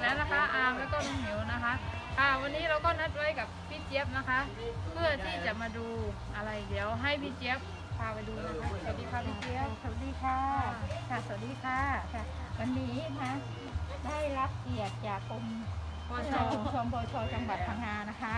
แล้วนะคะอาร์มแล้วก็ลุงหมิวนะคะค่ะวันนี้เราก็นัดไว้กับพี่เจี๊ยบนะคะ เพื่อที่จะมาดูอะไรเดี๋ยวให้พี่เจี๊ยบพาไปดูนะคะสวัสดีค่ะพี่เจี๊ยบสวัสดีค่ะค่ะสวัสดีค่ะค่ะ วันนี้นะได้รับเกียรติจากกรมปชชุมชนบชจังหวัดพังงานะคะ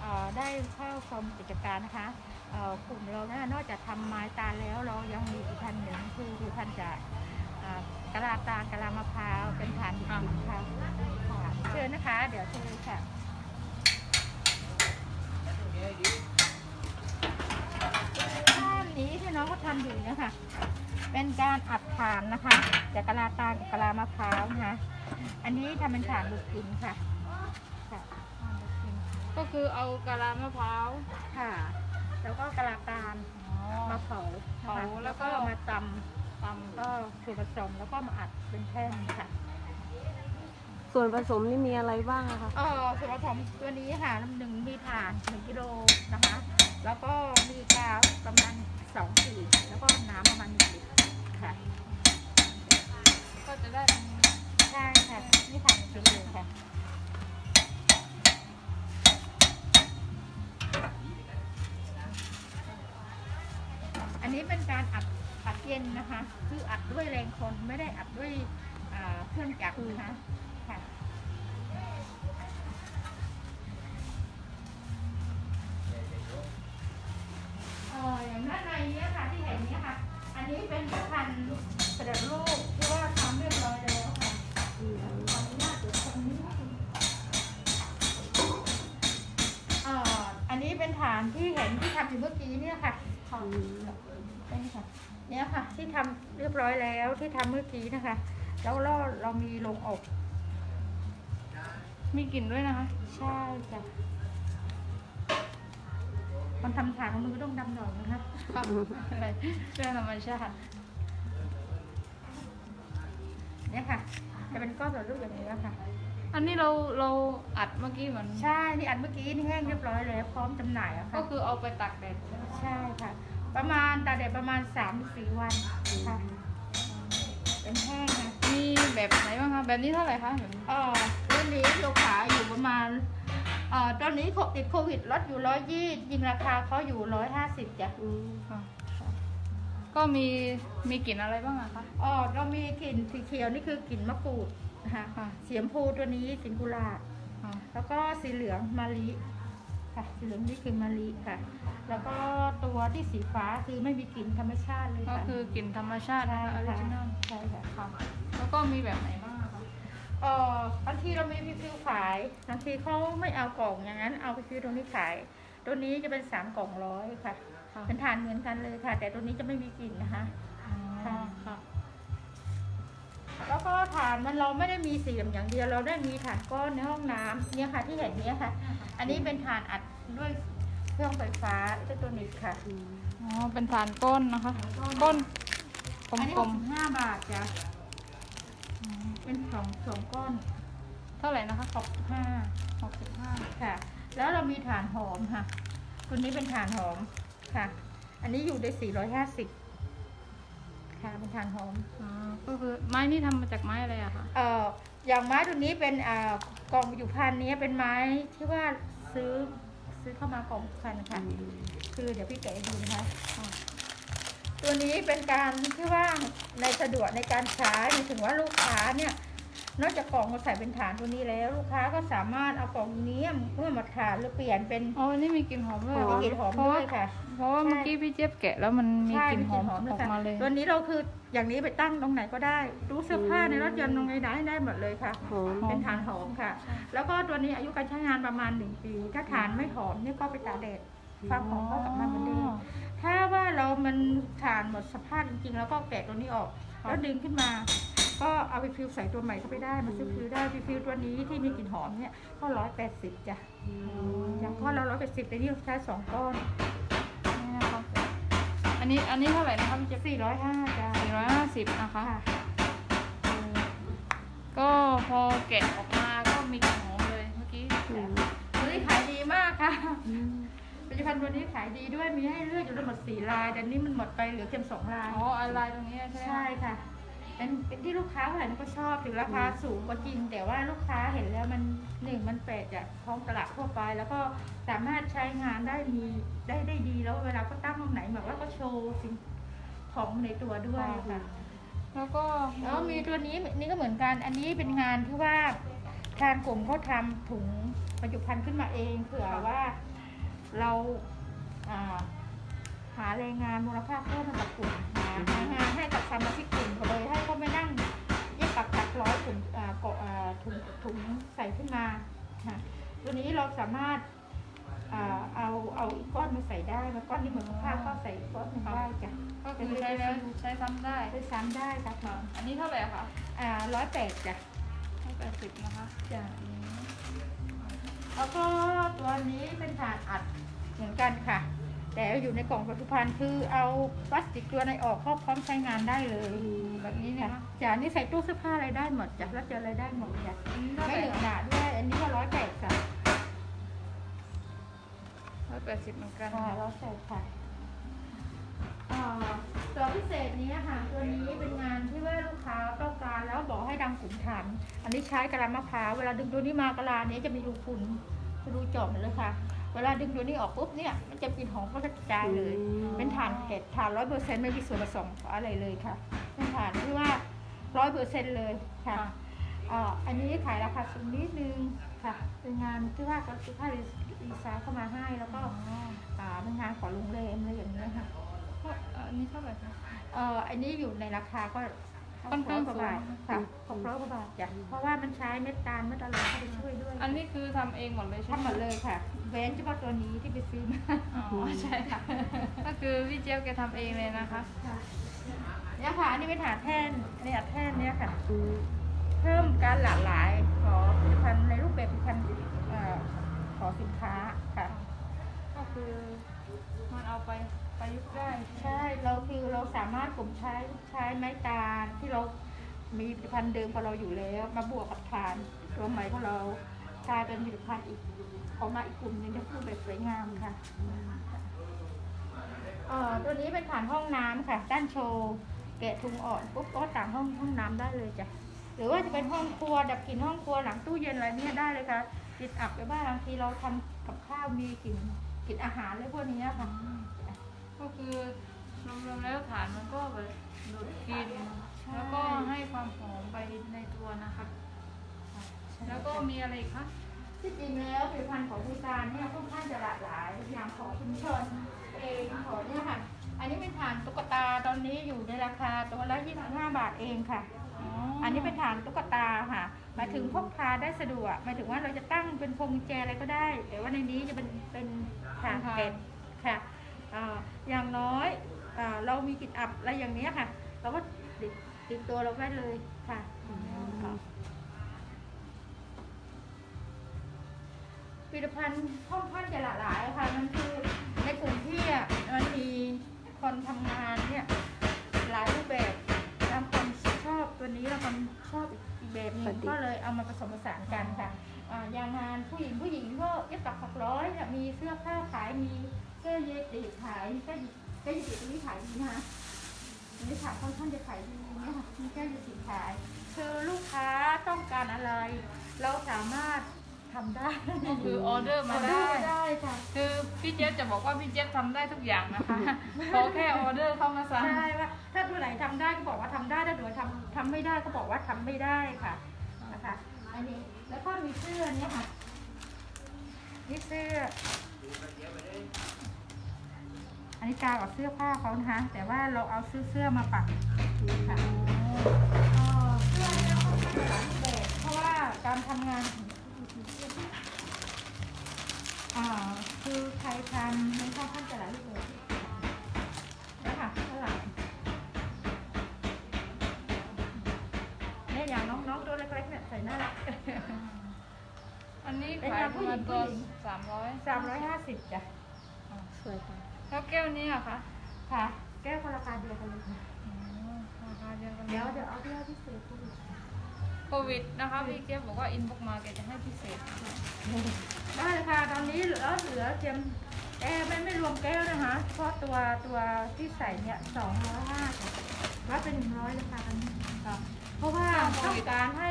เอ่อได้เข้าชมกิจการนะคะเอ่อกลุ่มเราเนี่ยนอกจากทำไม้ตาลแล้วเรายังมีอีกพันธุ์หนึ่งคือคือพันธุ์จากอ่า กะลาตาลกะลามะพร้าว เป็นฐานดิบๆค่ะค่ะเชิญนะคะ เดี๋ยวเชิญค่ะภาพนี้ที่น้องเขาทำอยู่เนี่ยค่ะ เป็นการอัดฐานนะคะ จากกะลาตาลกับกะลามะพร้าวนะคะอันนี้ทำเป็นฐานบุกกินค่ะค่ะฐานบุกกินก็คือเอากะลามะพร้าวค่ะ แล้วก็กะลาตาลมาเผาเผานะคะแล้วก็มาต ตำก็ส่วนผสมแล้วก็มาอัดเป็นแท่งค่ะส่วนผสมนี่มีอะไรบ้างอะคะเออส่วนผสมตัวนี้ค่ะน้ำหนึ่งมีถ่านหนึ่งกิโลนะคะ แล้วก็มีกาวประมาณสองขีดแล้วก็น้ำประมาณหนึ่งลิตรค่ะำก็จะได้เป็นใช่ค่ะนี่ถ่านหนึ่งกิโลค่ะอันนี้เป็นการอัด อัดเย็นนะคะ คืออัดด้วยแรงคนไม่ได้อัดด้วยอ่าเครื่องจักรนะคะค่ะเอ่ออย่างด้านในเนี้ยค่ะที่เห็นเนี้ยค่ะ อันนี้เป็นพันธุ์เสด็จลูกที่ว่าทำเรียบร้อยแล้วค่ะขออนุญาตเดี๋ยวคนนี้เอ่ออันนี้เป็นฐานที่เห็นที่ทำอยู่เมื่อกี้เนี่ยค่ะค่ะนี่ค่ะ เนี่ยค่ะ ที่ทำเรียบร้อยแล้วที่ทำเมื่อกี้นะคะ แล้วเราเรามีลงอบมีกลิ่นด้วยนะคะ ใช่จ้ะมันทำฐานของมือก็ต้องดำหน่อยนะคะค่ะอะไรเรื่องธรรมชาติเนี่ยค่ะ จะเป็นก้อนแบบลูกอย่างนี้ค่ะ อันนี้เราเราอัดเมื่อกี้เหมือนใช่นี่อันเมื่อกี้นี่แห้งเรียบร้อยแล้วพร้อมจำหน่ายอะก็ค่ะคือเอาไปตากแดดใช่ค่ะ ประมาณตากแดดประมาณสามสี่วันค่ะเป็นแห้งนะมีแบบไหนบ้างคะ แบบนี้เท่าไหร่คะแบบนี้เอ่อรุ่นนี้เราขายอยู่ประมาณเอ่อตอนนี้โคติดโควิดลดอยู่ร้อยยี่จริงราคาเขาอยู่ร้อยห้าสิบจ้ะอืมค่ะก็มีมีกลิ่นอะไรบ้างอะคะ อ๋อเรามีกลิ่นสีเขียวนี่คือกลิ่นมะกรูดนะคะค่ะ สีชมพูตัวนี้กลิ่นกุหลาบค่ะแล้วก็สีเหลืองมะลิค่ะ สีเหลืองนี่คือมะลิค่ะ แล้วก็ตัวที่สีฟ้าคือไม่มีกลิ่นธรรมชาติเลยก็ค่ะ คือกลิ่นธรรมชาติใช่นะคะออริค่ะจินอลใช่ค่ะ ค่ะแล้วก็มีแบบไหนบ้างอะคะเออบางทีเรามีพิพิวขายบางทีเขาไม่เอากล่องอย่างนั้น เอาพิพิวตรงนี้ขาย ตัวนี้จะเป็นสามกล่องร้อยค่ะ ค่ะเป็นทานเหมือนกันเลยค่ะ แต่ตัวนี้จะไม่มีกลิ่นนะคะอ๋อค่ะ ค่ะ แล้วก็ฐานมันเราไม่ได้มีสี่เหลี่ยมอย่างเดียวเราได้มีฐานก้อนในห้องน้ำเนี่ยค่ะที่เห็นเนี้ยค่ะ อันนี้เป็นฐานอัดด้วย เครื่องไฟฟ้าอิเล็กทรอนิกส์ค่ะอ๋อ เป็นฐานก้นนะคะ ก้นกอันนี้ลหมกสิบห้าบาทจ้ะเป็นสองสองก้อนๆเท่าไหร่นะคะหกสิบห้าหกสิบห้าค่ะ แล้วเรามีฐานหอมค่ะ ตัวนี้เป็นฐานหอมค่ะ อันนี้อยู่ได้สี่ร้อยห้าสิบค่ะเป็นฐานหอม อ๋อก็คือไม้นี่ทำมาจากไม้อะไรอะคะเอ่ออย่างไม้ตัวนี้เป็นอ่ากล่องอยู่พันนี้เป็นไม้ที่ว่าซื้อ ซื้อเข้ามากล่องพันค่ะ คือเดี๋ยวพี่แกะให้ดูนะคะอ่าตัวนี้เป็นการที่ว่าในสะดวกในการใช้หมายถึงว่าลูกค้าเนี่ย นอกจากกล่องมาใส่เป็นฐานตัวนี้แล้ว ลูกค้าก็สามารถเอากล่องนี้เมื่อมาฐานหรือเปลี่ยนเป็น อ๋ออันนี่มีกลิ่นหอมด้วยเหรอมีกลิ่นหอมเพราะด้ว่าวยค่ะ เพราะว่าเมื่อกี้พี่เจี๊ยบแกะแล้วมันมีใช่กลิ่นหอมด้อวอยกค่ะมาเลย ตัวนี้เราคืออย่างนี้ไปตั้งตรงไหนก็ได้ดูเสื้อผ้าในรถยนต์ตรงไหนได้ได้หมดเลยค่ะ หอม เป็นฐานหอมค่ะ แล้วก็ตัวนี้อายุการใช้งานประมาณหนึ่งปี ถ้าฐานไม่หอมนี่ก็ไปตากแดดความหอมก็กลับมาเหมือนเดิม ถ้าว่าเรามันฐานหมดสภาพจริงๆ แล้วก็แกะตัวนี้ออก แล้วดึงขึ้นมา ก็เอาไปฟิวใส่ตัวใหม่เข้าไปได้มาซื้อฟิวได้ฟิวฟิวตัวนี้ที่มีกลิ่นหอมเนี่ยก็ร้อยแปดสิบจ้ะอย่างก้อนเราร้อยแปดสิบแต่นี่เราใช้สองก้อนนี่นะคะอันนี้อันนี้เท่าไหร่นะคะพี่เจี๊ยบสี่ร้อยห้าจ้ะสี่ร้อยห้าสิบนะคะค่ะก็พอแกะออกมาก็มีกลิ่นหอมเลยเมื่อกี้อืมตัวนี้ขายดีมากค่ะผลิตภัณฑ์ตัวนี้ขายดีด้วยมีให้เลือกอยู่ทั้งหมดสี่ลายแต่นี่มันหมดไปเหลือเพียงสองลายอ๋ออะไรตรงนี้ใช่ไหมใช่คะค่ะ เป็นเป็นที่ลูกค้าเท่าไหร่ก็ชอบถึงราคาสูงก็จริง แต่ว่าลูกค้าเห็นแล้วมันหนึ่งมันแปลกจากท้องตลาดทั่วไป แล้วก็สามารถใช้งานได้มีได้ได้ดีแล้วเวลาก็ตั้งตรงไหนแบบว่าก็โชว์สิ่งของในตัวด้วยค่ะ แล้วก็แล้วมีตัวนี้นี่ก็เหมือนกัน อันนี้เป็นงานที่ว่าทางกลุ่มเขาทำถุงบรรจุภัณฑ์ขึ้นมาเองเผื่อว่าเราอ่าหาแรงงานมูลค่าเพิ่มให้กับกลุ่ม ตัวนี้เราสามารถอ่าเอาเอาอีกก้อนมาใส่ได้มาก้อนนี้เหมือนผ้าก็ใส่อีกก้อนหนึงได้จ้ะก็คือใช้แล้วใช้ซ้ำได้ใช้ซ้ำได้ครับอันนี้เท่าไหร่คะอ่าร้อยแปดจ้ะให้แปดสิบนะคะจ้ะแล้วก็ตัวนี้เป็นถาดอัดเหมือนกันค่ะ แต่อยู่ในกล่องปัจจุบันคือเอาพลาสติกตัวในออกก็พร้อมใช้งานได้เลยแบบนี้เนี่ยค่ะนะจ้ะนี่ใส่ตู้เสื้อผ้าอะไรได้หมดจ้ะแล้วเจออะไรได้หมดจ้ะอันนี้เท่าไหไม่ร่เหนอะหนาด้วยอันนี้ก็ร้อยแปดจ้ะร้อย แปดสิบเหมือนกันค่ะร้อยแปดค่ะอ่าตัวพิเศษนี้ค่ะตัวนี้เป็นงานที่ว่าลูกค้าต้องการแล้วบอกให้ดังกลุ่มฐานอันนี้ใช้กะลามะพร้าวเวลาดึงตัวนี้มากะลาเนี้ยจะมีรูพุนรูเจาะหมดเลยค่ะ เวลาดึงตัวนี้ออกปุ๊บเนี่ยมันจะกลิ่นหอมก็จะกระจายเลย เป็นฐานเผ็ดฐานร้อยเปอร์เซ็นต์ไม่มีส่วนผสมอะไรเลยค่ะเป็นฐานที่ว่าร้อยเปอร์เซ็นต์เลยค่ะ อ่าอันนี้ขายราคาสูงนิดนึงค่ะ เป็นงานที่ว่าเขาซื้อผ้ารีไซน์เข้ามาให้แล้วก็อ่าเป็นงานของโรงแรมอะไรอย่างเงี้ยค่ะอันนี้เท่าไหร่คะเอ่ออันนี้อยู่ในราคาก็ค่อนข้างกว่าบาทสูงค่ะหกร้อยกว่าบาทจ้ะเพราะว่ามันใช้เม็ดตาลเม็ดอะไรเข้าไปช่วยด้วย อันนี้คือทำเองหมดเลยใช่ไหมทำหมดเลยค่ะเว้นเฉพาะตัวนี้ที่ไปซื้อมาอ๋อใช่ค่ะ ก็คือพี่เจี๊ยบแกทำเองเลยนะคะค่ะเนี่ยค่ะอันนี้เป็นถาดแท่นอันนี้ถาดแท่นเนี่ยค่ะอืม เพิ่มการหลากหลายของผลิตภัณฑ์ในรูปแบบผลิตภัณฑ์เอ่อของสินค้าค่ะ ก็คือมันเอาไปประยุกต์ได้ ใช่เราคือเราสามารถกลุ่มใช้ใช้ไม้ตาลที่เรามีผลิตภัณฑ์เดิมของเราอยู่แล้ว มาบวกกับทานตัวใหม่ของเรากลายเป็นผลิตภัณฑ์อีกออกมาอีกกลุ่มหนึงที่คือแบบสวยงามค่ะเอ่อตัวนี้เป็นฐานห้องน้ำค่ะด้านโชว์ แกะทุงอ่อนปุ๊บก็ต่างห้องห้องน้ำได้เลยจ้ะ หรือว่าจะเป็นห้องครัว ดับกลิ่นห้องครัวหลังตู้เย็นอะไรเนี่ยได้เลยค่ะกลิ่นอับไปบ้างบางทีเราทำกับข้าวมีกลิ่นกลิ่นอาหารอะไรพวกนี้ค่ะ ก็คือรวมๆแล้วฐานมันก็แบบดูดกลิ่นแล้วก็ให้ความหอมไปในตัวนะคะ แล้วก็มีอะไรอีกคะที่จริงแล้วผลิตภัณฑ์ของบูตานเนี่ยค่อนข้างจะหลากหลายอย่างของชุมชนเองของเนี่ยค่ะ อันนี้เป็นฐานตุ๊กตาตอนนี้อยู่ในราคาตัวละ25 บาทเองค่ะ อันนี้เป็นฐานตุ๊กตาค่ะหมายถึงพกพาได้สะดวกหมายถึงว่าเราจะตั้งเป็นพวงกุญแจอะไรก็ได้ แต่ว่าในนี้จะเป็นเป็นฐานเก็บค่ะอ่าอย่างน้อยอาเรามีกิจอับอะไรอย่างเนี้ยค่ะ เราก็ติดติดตัวเราไว้เลยค่ะค่ะผลิตภัณฑ์ค่อนข้างจะหลากหลายค่ะ มันคือในกลุ่มที่อะมันมีคนทำงานเนี่ยหลายรูป ตัวนี้แล้วคนชอบอีกแบบหนึงก็เลยเอามาผสมผสานกันค่ะอ่าอย่างงานผู้หญิงผู้หญิงก็เย็บปักถักร้อยเนี่ยมีเสื้อผ้าขายมีเสื้อเย็บตีขายเสื้อเสื้อยืดตัวนี้ขายดีนะคะอันนี้ขายค่อนข้างจะขายดีเนี่ยค่ะมีเสื้อยืดสีขายคือลูกค้าต้องการอะไร เราสามารถทำได้ก็คือออเดอร์มาได้ได้ค่ะคือ พี่เจี๊ยบจะบอกว่าพี่เจี๊ยบทำได้ทุกอย่างนะคะขอแค่ออเดอร์เข้ามาสั่งใช่ว่าถ้าตัวไหนทำได้ก็บอกว่าทำได้ถ้าตัวไหนทำทำไม่ได้ก็บอกว่าทำไม่ได้ค่ะนะคะอันนี้แล้วก็มีเสื้อเนี้ค่ะนี่เสื้อ อันนี้กากับเสื้อผ้าเขานะคะ แต่ว่าเราเอาเสื้อเสื้อมาปักค่ะเอ่อเสื้อเนี่ยเขาทำหลายรูปแบบเพราะว่าการทำงาน อ่าคือใครทำมันค่อนข้างจะหลายรูปแบบเนี่ยค่ะข้างหลังเนี่ยอย่างน้องๆตัวเล็กๆเนี่ยใส่น่ารัก อันนี้เป็นขายงานปผู้ระหญิมาณงตัวผู้หญิงสามร้อยสามร้อยห้าสิบจ้ะสวยจังแล้วแก้วนี้อะคะค่ะ แก้วคนราคาเดียวกันเลยค่ะอ๋อราคาเดียวกันเดี๋ยวเดี๋ยวเอาที่พิเศษคุณ โควิดนะคะพี่เจี๊ยบบอกว่าอินบ็อกมาแกจะให้พิเศษได้เลยค่ะตอนนี้เหลือเหลือเตรียมแก้วไม่ไม่รวมแก้วนะคะเพราะตัวตัวที่ใส่เนี่ยสองร้อยห้าร้อยเป็นหนึ่งร้อยเลยค่ะตอนนี้ค่ะเพราะว่าโคต้องวิดการให้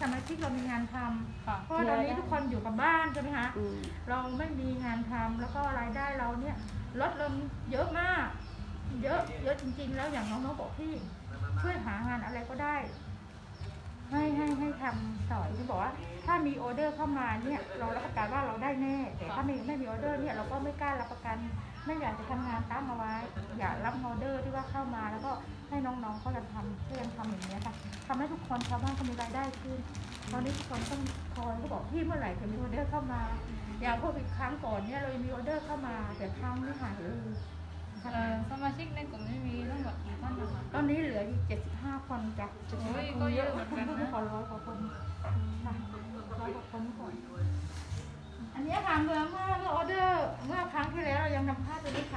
สมาชิกเรามีงานทำค่ะเพราะว่าตอนนี้ทุกคนอยู่กับบ้านใช่ไหมคะอืมเราไม่มีงานทำแล้วก็รายได้เราเนี่ยลดลงเยอะมาก เยอะเยอะจริง ๆ แล้วอย่างน้องๆบอกพี่ช่วยหางานอะไรก็ได้ ให้ให้ให้ทำต่อยที่บอกว่า ถ้ามีออเดอร์เข้ามาเนี่ยเรารับประกันว่าเราได้แน่แต่ถ้าไม่ไม่มีออเดอร์เนี่ยเราก็ไม่กล้ารับประกัน ไม่อยากจะทำงานตั้งเอาไว้ อยากรับออเดอร์ที่ว่าเข้ามา แล้วก็ให้น้องๆเขายังทำเขายังทำอย่างนี้ค่ะทำให้ทุกคนชาวบ้านเขามีรายได้ขึ้นตอนนี้ทุกคนต้องคอยเขาบอกพี่เมื่อไหร่จะมีออเดอร์เข้ามา อย่างพวกอีกครั้งก่อนเนี่ยเรายังมีออเดอร์เข้ามา แต่ครั้งนี้หายเลย เอ่อสมาชิกในกลุ่มนี้มีทั้งหมดกี่ท่านนะคะ ตอนนี้เหลืออยู่75 คนจ้ะโอ้ยก็เยอะเหมือนกันนะ ขอร้อยกว่าคนค่ะร้อยกว่าคนก่อนอันนี้ค่ะเมื่อเมื่อเมื่อออเดอร์เมื่อครั้งที่แล้วเรายังนำผ้าตัวนี้ขาย